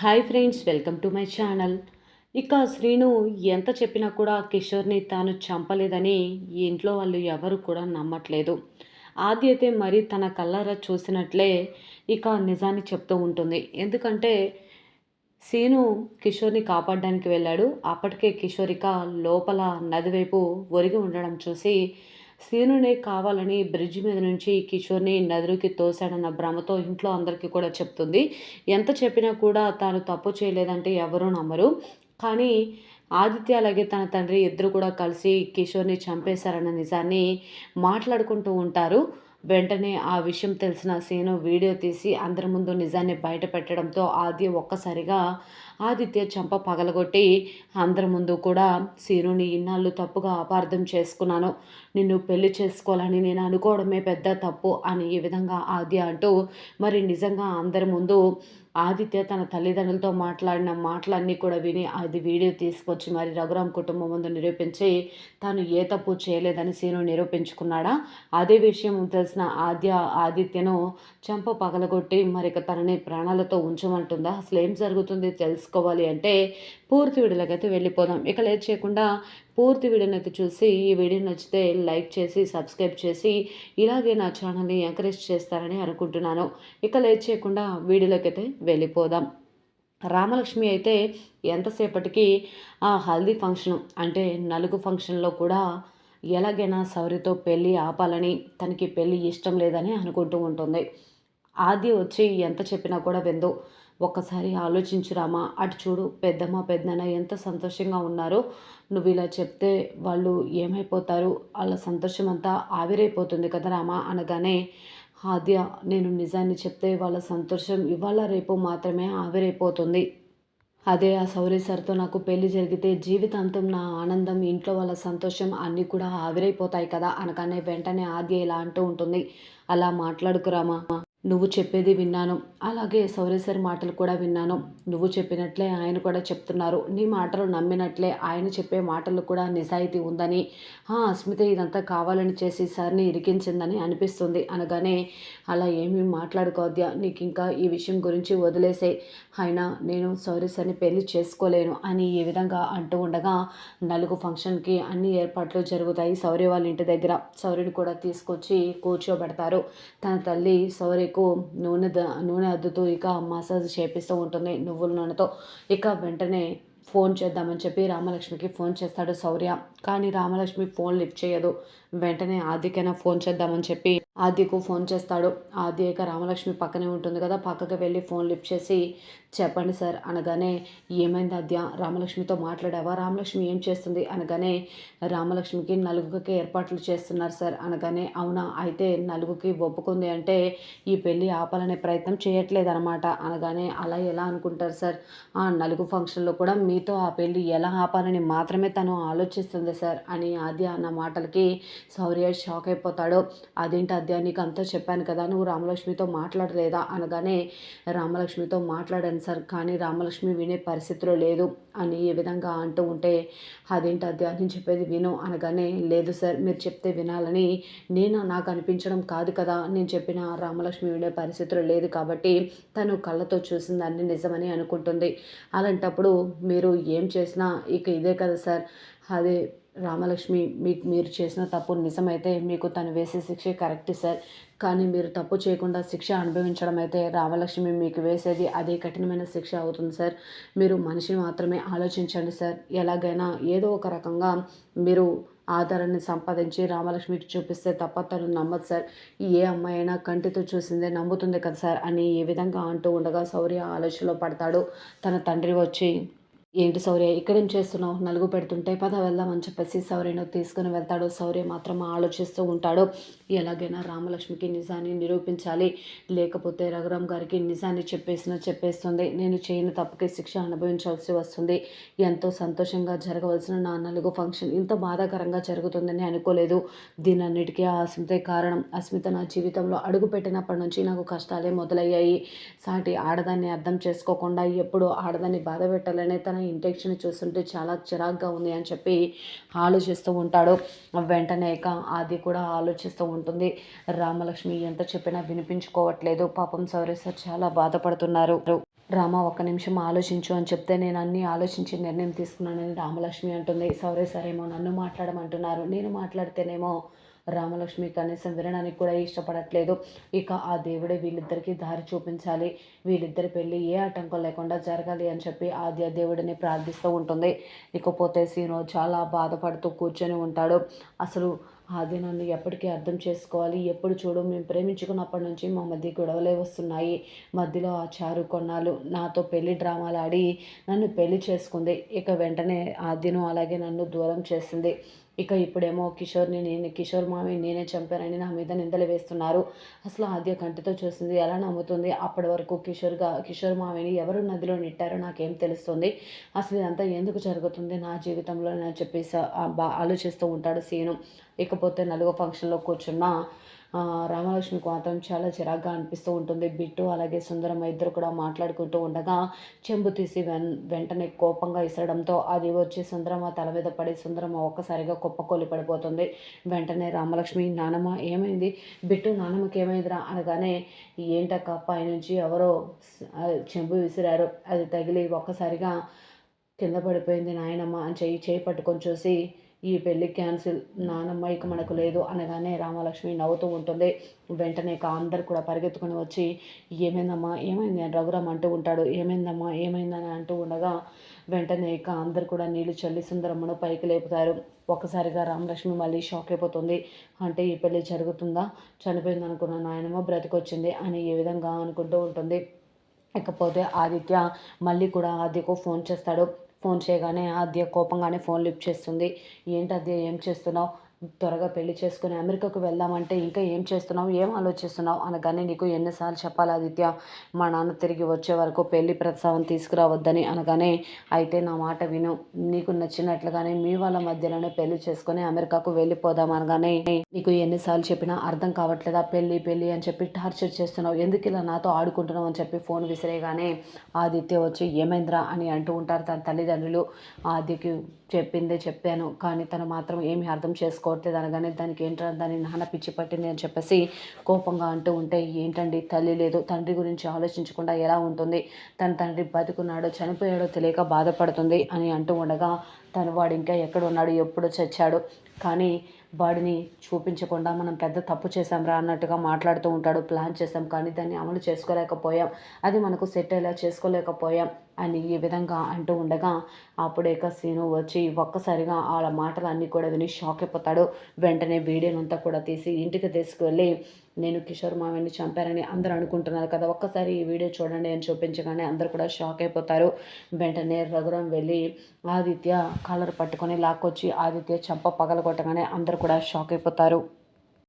Hi friends welcome to my channel. ఇక శ్రీను ఎంత చెప్పినా కూడా కిషోర్ని తాను చంపలేదని ఇంట్లో వాళ్ళు ఎవరు కూడా నమ్మట్లేదు. ఆది అయితే మరి తన కళ్ళారా చూసినట్లే ఇక నిజాన్ని చెప్తూ ఉంటుంది. ఎందుకంటే సీను కిషోర్ని కాపాడడానికి వెళ్ళాడు. అప్పటికే కిషోర్ ఇక లోపల నది వైపు ఒరిగి ఉండడం చూసి సీనునే కావాలని బ్రిడ్జ్ మీద నుంచి కిషోర్ని నదిలోకి తోశాడన్న భ్రమతో ఇంట్లో అందరికీ కూడా చెప్తుంది. ఎంత చెప్పినా కూడా తాను తప్పు చేయలేదంటే ఎవరూ నమ్మరు. కానీ ఆదిత్య అలాగే తన తండ్రి ఇద్దరు కూడా కలిసి కిషోర్ని చంపేశారన్న నిజాన్ని మాట్లాడుకుంటూ ఉంటారు. వెంటనే ఆ విషయం తెలిసిన సీను వీడియో తీసి అందరి ముందు నిజాన్ని బయట పెట్టడంతో ఆది ఒక్కసారిగా ఆదిత్య చంప పగలగొట్టి అందరి ముందు కూడా సీనుని ఇన్నాళ్ళు తప్పుగా అపార్థం చేసుకున్నాను. నిన్ను పెళ్ళి చేసుకోవాలని నేను అనుకోవడమే పెద్ద తప్పు అని ఈ విధంగా ఆద్య అంటూ మరి నిజంగా అందరి ముందు ఆదిత్య తన తల్లిదండ్రులతో మాట్లాడిన మాటలన్నీ కూడా విని అది వీడియో తీసుకొచ్చి మరి రఘురామ్ కుటుంబం ముందు నిరూపించి తాను ఏ తప్పు చేయలేదని సీను నిరూపించుకున్నాడా? అదే విషయం తెలిసిన ఆద్య ఆదిత్యను చెంప పగలగొట్టి మరి తనని ప్రాణాలతో ఉంచమంటుందా? అసలు ఏం జరుగుతుంది తెలుసుకోవాలి అంటే పూర్తి వీడియోలకైతే వెళ్ళిపోదాం. ఇక లేట్ చేయకుండా పూర్తి వీడియోనైతే చూసి ఈ వీడియో నచ్చితే లైక్ చేసి సబ్స్క్రైబ్ చేసి ఇలాగే నా ఛానల్ని ఎంకరేజ్ చేస్తారని అనుకుంటున్నాను. ఇక లేట్ చేయకుండా వీడియోలోకి అయితే వెళ్ళిపోదాం. రామలక్ష్మి అయితే ఎంతసేపటికి ఆ హల్దీ ఫంక్షన్ అంటే నలుగు ఫంక్షన్లో కూడా ఎలాగైనా సౌరితో పెళ్ళి ఆపాలని తనకి పెళ్ళి ఇష్టం లేదని అనుకుంటూ ఉంటుంది. ఆది వచ్చి ఎంత చెప్పినా కూడా విందు ఒక్కసారి ఆలోచించురామా అటు చూడు పెద్దమ్మ పెద్దన్న ఎంత సంతోషంగా ఉన్నారో. నువ్వు ఇలా చెప్తే వాళ్ళు ఏమైపోతారు? వాళ్ళ సంతోషం అంతా ఆవిరైపోతుంది కదా రామా అనగానే ఆద్య నేను నిజాన్ని చెప్తే వాళ్ళ సంతోషం ఇవాళ రేపు మాత్రమే ఆవిరైపోతుంది. అదే ఆ సౌరి సార్తో నాకు పెళ్ళి జరిగితే జీవితాంతం నా ఆనందం ఇంట్లో వాళ్ళ సంతోషం అన్నీ కూడా ఆవిరైపోతాయి కదా అనగానే వెంటనే ఆద్య ఇలా అంటూ ఉంటుంది. అలా మాట్లాడుకురామా నువ్వు చెప్పేది విన్నాను. అలాగే సౌరేశ్వర్ మాటలు కూడా విన్నాను. నువ్వు చెప్పినట్లే ఆయన కూడా చెప్తున్నారు. నీ మాటలు నమ్మినట్లే ఆయన చెప్పే మాటలు కూడా నిజాయితీ ఉందని. అస్మిత ఇదంతా కావాలని చేసి సార్ని ఇరికించిందని అనిపిస్తుంది. అనగానే అలా ఏమీ మాట్లాడుకోవద్దా నీకు ఇంకా ఈ విషయం గురించి వదిలేసే. అయినా నేను సౌరేశ్వర్ని పెళ్ళి చేసుకోలేను అని ఈ విధంగా అంటూ ఉండగా నలుగు ఫంక్షన్కి అన్ని ఏర్పాట్లు జరుగుతాయి సౌర్య వాళ్ళ ఇంటి దగ్గర. సౌర్యుని కూడా తీసుకొచ్చి కూర్చోబెడతారు. తన తల్లి సౌర్య మీకు నూనె నూనె అద్దుతూ ఇక మసాజ్ చేపిస్తూ ఉంటుంది నువ్వుల నూనెతో. ఇక వెంటనే ఫోన్ చేద్దామని చెప్పి రామలక్ష్మికి ఫోన్ చేస్తాడు శౌర్య. కానీ రామలక్ష్మి ఫోన్ లిఫ్ట్ చేయదు. వెంటనే ఆదికైనా ఫోన్ చేద్దామని చెప్పి ఆదికు ఫోన్ చేస్తాడు. ఆది ఇక రామలక్ష్మి పక్కనే ఉంటుంది కదా పక్కకి వెళ్ళి ఫోన్ లిఫ్ట్ చేసి చెప్పండి సార్ అనగానే ఏమైంది అద్య రామలక్ష్మితో మాట్లాడావా? రామలక్ష్మి ఏం చేస్తుంది? అనగానే రామలక్ష్మికి నలుగురికి ఏర్పాట్లు చేస్తున్నారు సార్ అనగానే అవునా? అయితే నలుగుకి ఒప్పుకుంది అంటే ఈ పెళ్ళి ఆపాలనే ప్రయత్నం చేయట్లేదు అనమాట అనగానే అలా ఎలా అనుకుంటారు సార్? ఆ నలుగు ఫంక్షన్లో కూడా మీతో ఆ పెళ్ళి ఎలా ఆపాలని మాత్రమే తను ఆలోచిస్తుంది సార్ అని ఆద్య అన్న మాటలకి సౌర్య షాక్ అయిపోతాడు. అదేంటి అద్యా నీకు అంతా చెప్పాను కదా నువ్వు రామలక్ష్మితో మాట్లాడలేదా? అనగానే రామలక్ష్మితో మాట్లాడాను సార్ కానీ రామలక్ష్మి వినే పరిస్థితిలో లేదు అని ఏ విధంగా అంటూ ఉంటే అదేంటి అద్యా నేను చెప్పేది విను అనగానే లేదు సార్ మీరు చెప్తే వినాలని నేను నాకు అనిపించడం కాదు కదా నేను చెప్పిన రామలక్ష్మి వినే పరిస్థితిలో లేదు కాబట్టి తను కళ్ళతో చూసిందాన్ని నిజమని అనుకుంటుంది. అలాంటప్పుడు మీరు ఏం చేసినా ఇక ఇదే కదా సార్ అదే రామలక్ష్మి మీకు మీరు చేసిన తప్పు నిజమైతే మీకు తను వేసే శిక్ష కరెక్ట్ సార్. కానీ మీరు తప్పు చేయకుండా శిక్ష అనుభవించడం అయితే రామలక్ష్మి మీకు వేసేది అదే కఠినమైన శిక్ష అవుతుంది సార్. మీరు మనిషిని మాత్రమే ఆలోచించండి సార్. ఎలాగైనా ఏదో ఒక రకంగా మీరు ఆధారాన్ని సంపాదించి రామలక్ష్మికి చూపిస్తే తప్ప తను నమ్మదు సార్. ఏ అమ్మాయి అయినా కంటితో చూసిందే నమ్ముతుంది కదా సార్ అని ఏ విధంగా అంటూ ఉండగా శౌర్య ఆలోచనలో పడతాడు. తన తండ్రి వచ్చి ఏంటి శౌర్య ఇక్కడేం చేస్తున్నావు? నలుగు పెడుతుంటే పద వెళ్దామని చెప్పేసి శౌర్యను తీసుకుని వెళ్తాడు. శౌర్య మాత్రం ఆలోచిస్తూ ఉంటాడు. ఎలాగైనా రామలక్ష్మికి నిజాన్ని నిరూపించాలి. లేకపోతే రఘురామ్ గారికి నిజాన్ని చెప్పేసిన చెప్పేస్తుంది. నేను చేయని తప్పుకి శిక్ష అనుభవించాల్సి వస్తుంది. ఎంతో సంతోషంగా జరగవలసిన నా నలుగు ఫంక్షన్ ఇంత బాధాకరంగా జరుగుతుందని అనుకోలేదు. దీనన్నిటికీ ఆ అస్మితే కారణం. అస్మిత నా జీవితంలో అడుగు పెట్టినప్పటి నుంచి నాకు కష్టాలే మొదలయ్యాయి. సాటి ఆడదాన్ని అర్థం చేసుకోకుండా ఎప్పుడు ఆడదాన్ని బాధ పెట్టాలనే తన ఇంటెక్షన్ చూస్తుంటే చాలా చిరాగ్గా ఉంది అని చెప్పి ఆలోచిస్తూ ఉంటాడు. వెంటనే ఆది అది కూడా ఆలోచిస్తూ ఉంటుంది. రామలక్ష్మి ఎంత చెప్పినా వినిపించుకోవట్లేదు. పాపం సౌరేశ్వర్ చాలా బాధపడుతున్నారు. రామ ఒక్క నిమిషం ఆలోచించు అని చెప్తే నేను అన్నీ ఆలోచించి నిర్ణయం తీసుకున్నానని రామలక్ష్మి అంటుంది. సరే సరేమో నన్ను మాట్లాడమంటున్నారు. నేను మాట్లాడితేనేమో రామలక్ష్మి కనీసం వినడానికి కూడా ఇష్టపడట్లేదు. ఇక ఆ దేవుడే వీళ్ళిద్దరికీ దారి చూపించాలి. వీళ్ళిద్దరి పెళ్ళి ఏ ఆటంకం లేకుండా జరగాలి అని చెప్పి ఆద్య దేవుడిని ప్రార్థిస్తూ ఉంటుంది. ఇకపోతే సీను చాలా బాధపడుతూ కూర్చొని ఉంటాడు. అసలు అది నన్ను ఎప్పటికీ అర్థం చేసుకోవాలి? ఎప్పుడు చూడు మేము ప్రేమించుకున్నప్పటి నుంచి మా మధ్య గొడవలే వస్తున్నాయి. మధ్యలో ఆ చారు కొన్నాళ్ళు. నాతో పెళ్ళి డ్రామాలు ఆడి నన్ను పెళ్ళి చేసుకుంది. ఇక వెంటనే ఆద్యను అలాగే నన్ను దూరం చేసింది. ఇక ఇప్పుడేమో కిషోర్ని నేను కిషోర్ మామి నేనే చంపానని నా మీద నిందలు వేస్తున్నారు. అసలు ఆద్య కంటితో చూసింది ఎలా నమ్ముతుంది? అప్పటి వరకు కిషోర్గా కిషోర్ మామిని ఎవరు నదిలో నెట్టారో నాకేం తెలుస్తుంది? అసలు ఇదంతా ఎందుకు జరుగుతుంది నా జీవితంలో? అని చెప్పేసి ఆలోచిస్తూ ఉంటాడు సీను. ఇకపోతే నలుగో ఫంక్షన్లో కూర్చున్న రామలక్ష్మికి మాత్రం చాలా చిరాగ్గా అనిపిస్తూ ఉంటుంది. బిట్టు అలాగే సుందరమ్మ ఇద్దరు కూడా మాట్లాడుకుంటూ ఉండగా చెంబు తీసి వెన్ వెంటనే కోపంగా ఇసరడంతో అది వచ్చి సుందరమ్మ తల మీద పడి సుందరమ్మ ఒక్కసారిగా కుప్పకొలి పడిపోతుంది. వెంటనే రామలక్ష్మి నానమ్మ ఏమైంది? బిట్టు నానమ్మకి ఏమైందిరా? అనగానే ఏంటక్క పైనుంచి ఎవరో చెంబు విసిరారు. అది తగిలి ఒక్కసారిగా కింద పడిపోయింది నాయనమ్మ అని చెయ్యి చేయి పట్టుకొని చూసి ఈ పెళ్ళి క్యాన్సిల్ నానమ్మ ఇక మనకు లేదు అనగానే రామలక్ష్మి నవ్వుతూ ఉంటుంది. వెంటనే ఇక అందరు కూడా పరిగెత్తుకుని వచ్చి ఏమైందమ్మా? ఏమైంది? అని రఘురామ్ అంటూ ఉంటాడు. ఏమైందమ్మా? ఏమైందని? అంటూ ఉండగా వెంటనే ఇక అందరు కూడా నీళ్ళు చల్లి సుందరమ్మను పైకి లేపుతారు. ఒక్కసారిగా రామలక్ష్మి మళ్ళీ షాక్ అయిపోతుంది. అంటే ఈ పెళ్ళి జరుగుతుందా? చనిపోయింది అనుకున్న నాయనమ్మ బ్రతికొచ్చింది అని ఏ విధంగా అనుకుంటూ ఉంటుంది. ఇకపోతే ఆదిత్య మళ్ళీ కూడా ఆదిత్యకు ఫోన్ చేస్తాడు. ఫోన్ చేయగానే ఆద్య కోపంగానే ఫోన్ లిఫ్ట్ చేస్తుంది. ఏంటి ఆద్య ఏం చేస్తున్నావు? త్వరగా పెళ్ళి చేసుకుని అమెరికాకు వెళ్దామంటే ఇంకా ఏం చేస్తున్నావు? ఏం ఆలోచిస్తున్నావు? అనగానే నీకు ఎన్నిసార్లు చెప్పాలి ఆదిత్య? మా నాన్న తిరిగి వచ్చే వరకు పెళ్ళి ప్రస్తావం తీసుకురావద్దని అనగానే అయితే నా మాట విను. నీకు నచ్చినట్లుగానే మీ వాళ్ళ మధ్యలోనే పెళ్ళి చేసుకుని అమెరికాకు వెళ్ళిపోదాం అనగానే నీకు ఎన్నిసార్లు చెప్పినా అర్థం కావట్లేదా? పెళ్ళి పెళ్ళి అని చెప్పి టార్చర్ చేస్తున్నావు. ఎందుకు ఇలా నాతో ఆడుకుంటున్నావు? అని చెప్పి ఫోన్ విసిరేగానే ఆదిత్య వచ్చి ఏమైందిరా అని అంటూ ఉంటారు తన తల్లిదండ్రులు. ఆదికి చెప్పిందే చెప్పాను. కానీ తను మాత్రం ఏమి అర్థం చేసుకోవట్లేదు అనగానే దానికి ఏంటో దాని నాన్న పిచ్చి పట్టింది అని చెప్పేసి కోపంగా అంటూ ఉంటే ఏంటండి తల్లి లేదు తండ్రి గురించి ఆలోచించకుండా ఎలా ఉంటుంది? తన తండ్రి బతుకున్నాడో చనిపోయాడో తెలియక బాధపడుతుంది అని అంటూ ఉండగా తను వాడు ఇంకా ఎక్కడ ఉన్నాడు? ఎప్పుడు చచ్చాడు? కానీ వాడిని చూపించకుండా మనం పెద్ద తప్పు చేసాం రా అన్నట్టుగా మాట్లాడుతూ ఉంటాడు. ప్లాన్ చేసాం కానీ దాన్ని అమలు చేసుకోలేకపోయాం. అది మనకు సెట్ అయ్యేలా చేసుకోలేకపోయాం అని ఈ విధంగా అంటూ ఉండగా అప్పుడే సీను వచ్చి ఒక్కసారిగా వాళ్ళ మాటలన్నీ కూడా విని షాక్ అయిపోతాడు. వెంటనే వీడియోనంతా కూడా తీసి ఇంటికి తీసుకువెళ్ళి నేను కిషోర్ మావిని చంపారని అందరూ అనుకుంటున్నారు కదా ఒక్కసారి ఈ వీడియో చూడండి అని చూపించగానే అందరూ కూడా షాక్ అయిపోతారు. వెంటనే రఘురం వెళ్ళి ఆదిత్య కాలర్ పట్టుకొని లాక్కొచ్చి ఆదిత్య చంప పగలగొట్టగానే అందరూ కూడా షాక్ అయిపోతారు.